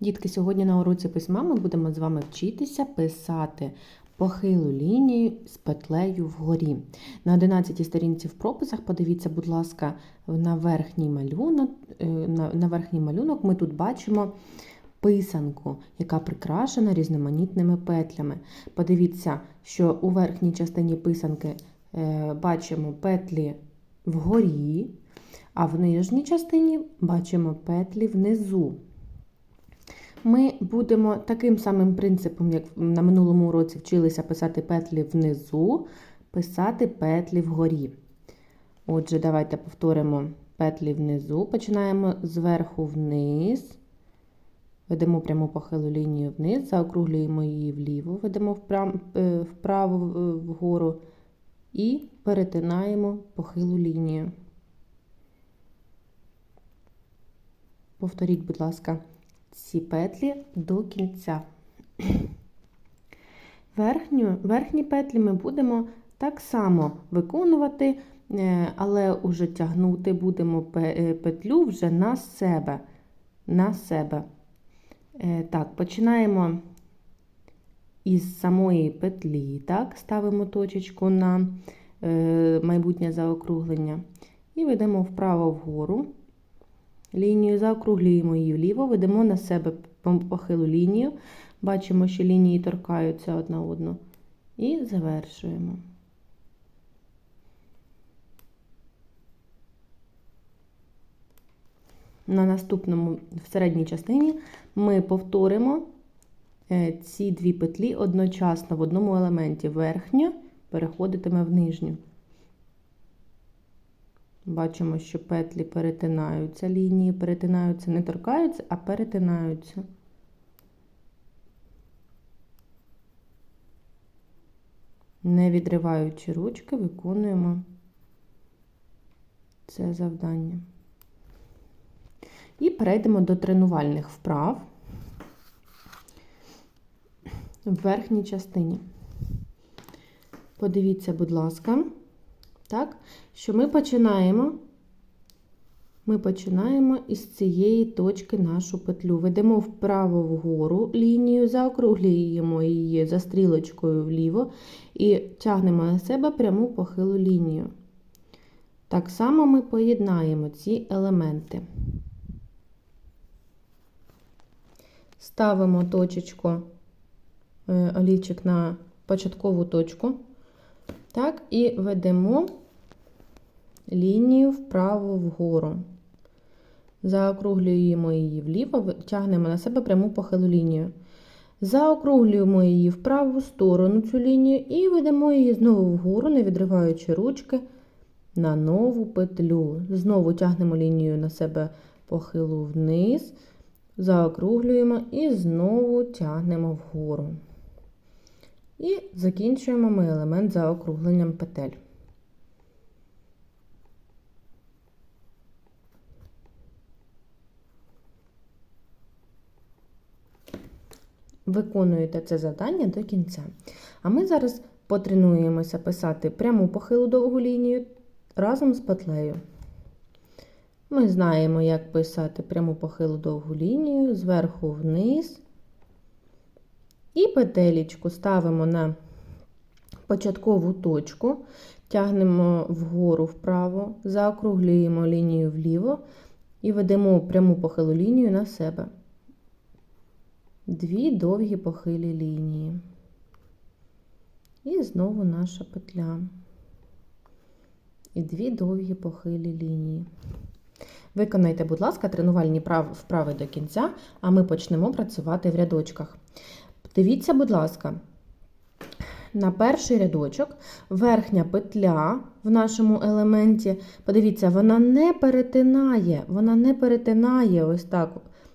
Дітки, сьогодні на уроці письма ми будемо з вами вчитися писати похилу лінію з петлею вгорі. На 11 сторінці в прописах подивіться, будь ласка, на верхній малюнок. е, На, верхній малюнок ми тут бачимо писанку, яка прикрашена різноманітними петлями. Подивіться, що у верхній частині писанки е, бачимо петлі вгорі, а в нижній частині бачимо петлі внизу. Ми будемо таким самим принципом, як на минулому уроці вчилися писати петлі внизу, писати петлі вгорі. Отже, давайте повторимо петлі внизу. Починаємо зверху вниз, ведемо пряму похилу лінію вниз, заокруглюємо її вліво, ведемо вправо, вправо вгору і перетинаємо похилу лінію. Повторіть, будь ласка, ці петлі до кінця. Верхню, верхні петлі ми будемо так само виконувати, але уже тягнути будемо петлю вже на себе. На себе. Так, починаємо із самої петлі, так, ставимо точечку на майбутнє заокруглення і ведемо вправо вгору. Лінію заокруглюємо її вліво, ведемо на себе похилу лінію. Бачимо, що лінії торкаються одна одну. І завершуємо. На наступному, в середній частині, ми повторимо ці дві петлі одночасно в одному елементі. Верхня переходитиме в нижню. Бачимо, що петлі перетинаються, лінії перетинаються, не торкаються, а перетинаються. Не відриваючи ручки, виконуємо це завдання. І перейдемо до тренувальних вправ в верхній частині. Подивіться, будь ласка. Так, що ми починаємо, ми починаємо із цієї точки нашу петлю. Ведемо вправо вгору лінію, заокруглюємо її за стрілочкою вліво і тягнемо на себе пряму похилу лінію. Так само ми поєднаємо ці елементи. Ставимо точечку олівчик на початкову точку. Так, і ведемо лінію вправо вгору. Заокруглюємо її вліво, тягнемо на себе пряму похилу лінію. Заокруглюємо її в праву сторону цю лінію і ведемо її знову вгору, не відриваючи ручки на нову петлю. Знову тягнемо лінію на себе похилу вниз, заокруглюємо і знову тягнемо вгору. І закінчуємо ми елемент за округленням петель. Виконуєте це завдання до кінця. А ми зараз потренуємося писати пряму похилу довгу лінію разом з петлею. Ми знаємо, як писати пряму похилу довгу лінію зверху вниз. І петелечку ставимо на початкову точку, тягнемо вгору вправо, заокруглюємо лінію вліво і ведемо пряму похилу лінію на себе. Дві довгі похилі лінії. І знову наша петля. І дві довгі похилі лінії. Виконайте, будь ласка, тренувальні вправи до кінця, а ми почнемо працювати в рядочках. Дивіться, будь ласка, на перший рядочок верхня петля в нашому елементі, подивіться, вона не перетинає, вона не перетинає ось так,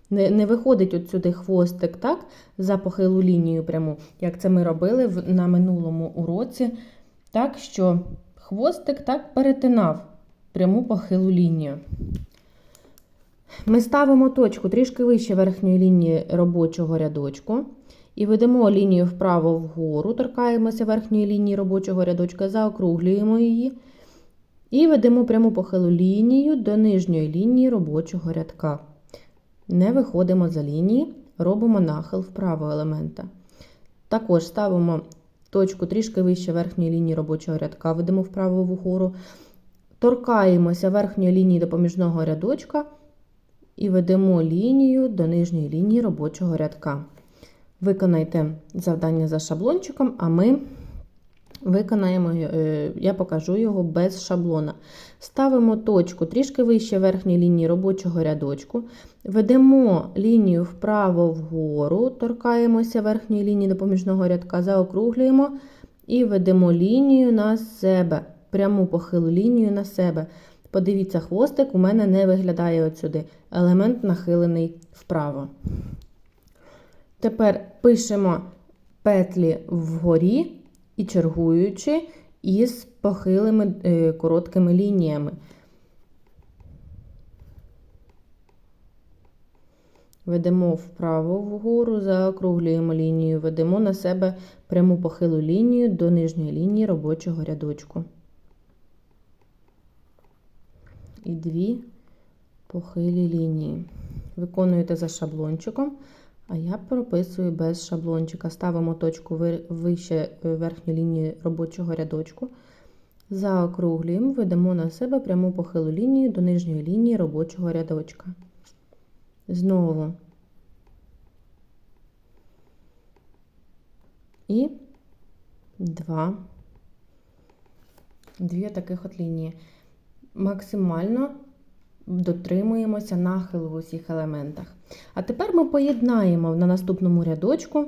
не не виходить отсюди хвостик, так, за похилу лінію пряму, як це ми робили на минулому уроці, так, що хвостик так перетинав пряму похилу лінію. Ми ставимо точку трішки вище верхньої лінії робочого рядочку. І ведемо лінію вправо вгору, торкаємося верхньої лінії робочого рядочка, заокруглюємо її. І ведемо пряму похилу лінію до нижньої лінії робочого рядка. Не виходимо за лінії, робимо нахил вправо елемента. Також ставимо точку трішки вище верхньої лінії робочого рядка, ведемо вправо вгору, торкаємося верхньої лінії допоміжного рядочка і ведемо лінію до нижньої лінії робочого рядка. Виконайте завдання за шаблончиком, а ми виконаємо, е, я покажу його без шаблона. Ставимо точку трішки вище верхньої лінії робочого рядочку, ведемо лінію вправо вгору, торкаємося верхньої лінії допоміжного рядка, заокруглюємо і ведемо лінію на себе, пряму похилу лінію на себе. Подивіться, хвостик у мене не виглядає отсюди. Елемент нахилений вправо. Тепер пишемо петлі вгорі і чергуючи із похилими е, короткими лініями. Ведемо вправо вгору, заокруглюємо лінію, ведемо на себе пряму похилу лінію до нижньої лінії робочого рядочку. І дві похилі лінії. Виконуєте за шаблончиком, а я прописую без шаблончика. Ставимо точку вище верхньої лінії робочого рядочку. Заокруглюємо, ведемо на себе пряму похилу лінію до нижньої лінії робочого рядочка. Знову. І два. Дві таких от лінії. Максимально дотримуємося нахилу в усіх елементах. А тепер ми поєднаємо на наступному рядочку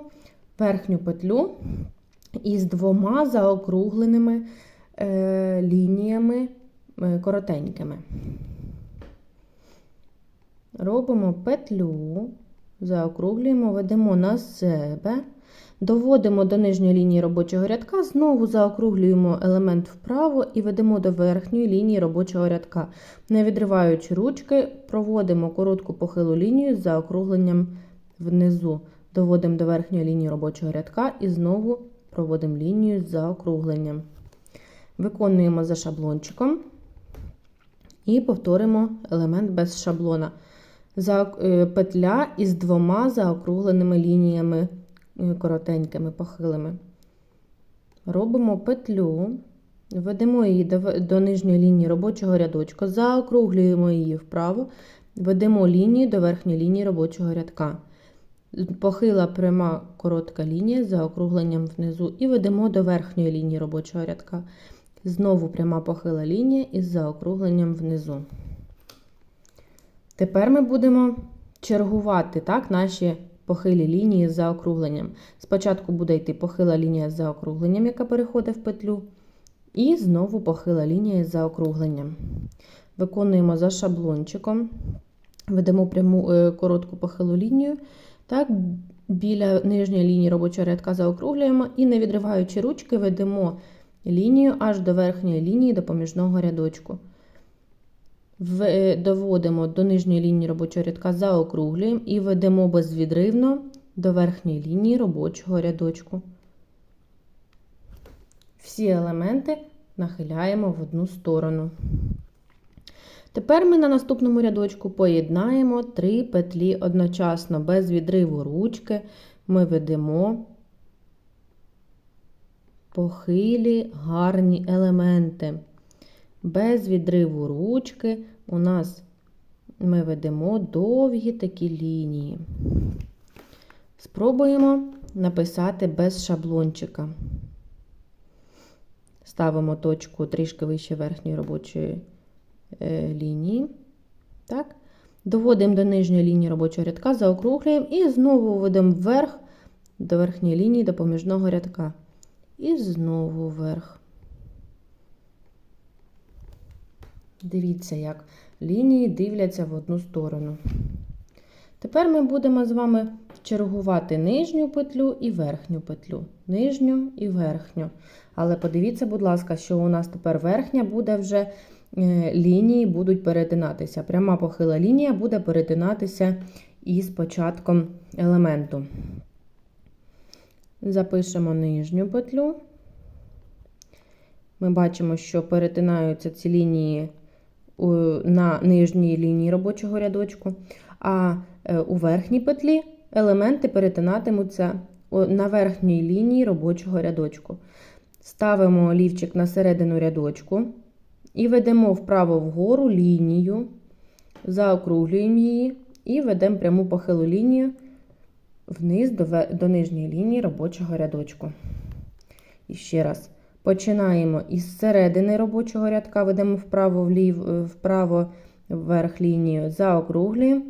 верхню петлю із двома заокругленими е, лініями е, коротенькими. Робимо петлю, заокруглюємо, ведемо на себе, доводимо до нижньої лінії робочого рядка, знову заокруглюємо елемент вправо і ведемо до верхньої лінії робочого рядка. Не відриваючи ручки, проводимо коротку похилу лінію з заокругленням внизу. Доводимо до верхньої лінії робочого рядка і знову проводимо лінію з заокругленням. Виконуємо за шаблончиком і повторимо елемент без шаблона. Е, петля із двома заокругленими лініями коротенькими, похилими. Робимо петлю, ведемо її до, до нижньої лінії робочого рядочка, заокруглюємо її вправо, ведемо лінію до верхньої лінії робочого рядка. Похила пряма коротка лінія з заокругленням внизу, і ведемо до верхньої лінії робочого рядка. Знову пряма похила лінія із заокругленням внизу. Тепер ми будемо чергувати так, наші похилі лінії з заокругленням. Спочатку буде йти похила лінія з заокругленням, яка переходить в петлю. І знову похила лінія з заокругленням. Виконуємо за шаблончиком, ведемо пряму е, коротку похилу лінію. Так, Біля нижньої лінії робочого рядка заокруглюємо і, не відриваючи ручки, ведемо лінію аж до верхньої лінії допоміжного рядочку. Доводимо до нижньої лінії робочого рядка, заокруглюємо і ведемо безвідривно до верхньої лінії робочого рядочку. Всі елементи нахиляємо в одну сторону. Тепер ми на наступному рядочку поєднаємо три петлі одночасно, без відриву ручки ми ведемо похилі гарні елементи. Без відриву ручки у нас ми ведемо довгі такі лінії. Спробуємо написати без шаблончика. Ставимо точку трішки вище верхньої робочої е, лінії. Так. Доводимо до нижньої лінії робочого рядка, заокруглюємо і знову ведемо вверх до верхньої лінії допоміжного рядка. І знову вверх. Дивіться, як лінії дивляться в одну сторону. Тепер ми будемо з вами чергувати нижню петлю і верхню петлю. Нижню і верхню. Але подивіться, будь ласка, що у нас тепер верхня буде вже е, лінії будуть перетинатися. Пряма похила лінія буде перетинатися із початком елементу. Запишемо нижню петлю. Ми бачимо, що перетинаються ці лінії на нижній лінії робочого рядочку, а е, у верхній петлі елементи перетинатимуться на верхній лінії робочого рядочку. Ставимо олівчик на середину рядочку і ведемо вправо вгору лінію, заокруглюємо її і ведемо пряму похилу лінію вниз до, до нижньої лінії робочого рядочку. І ще раз. Починаємо із середини робочого рядка, ведемо вправо, влів, е, вправо вверх лінію, заокруглюємо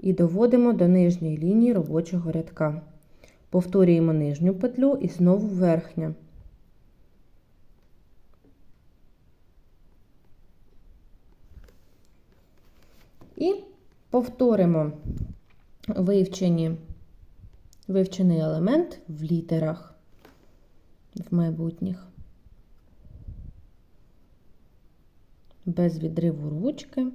і доводимо до нижньої лінії робочого рядка. Повторюємо нижню петлю і знову верхня. І повторимо вивчені, вивчений елемент в літерах в майбутніх. Без відриву ручки.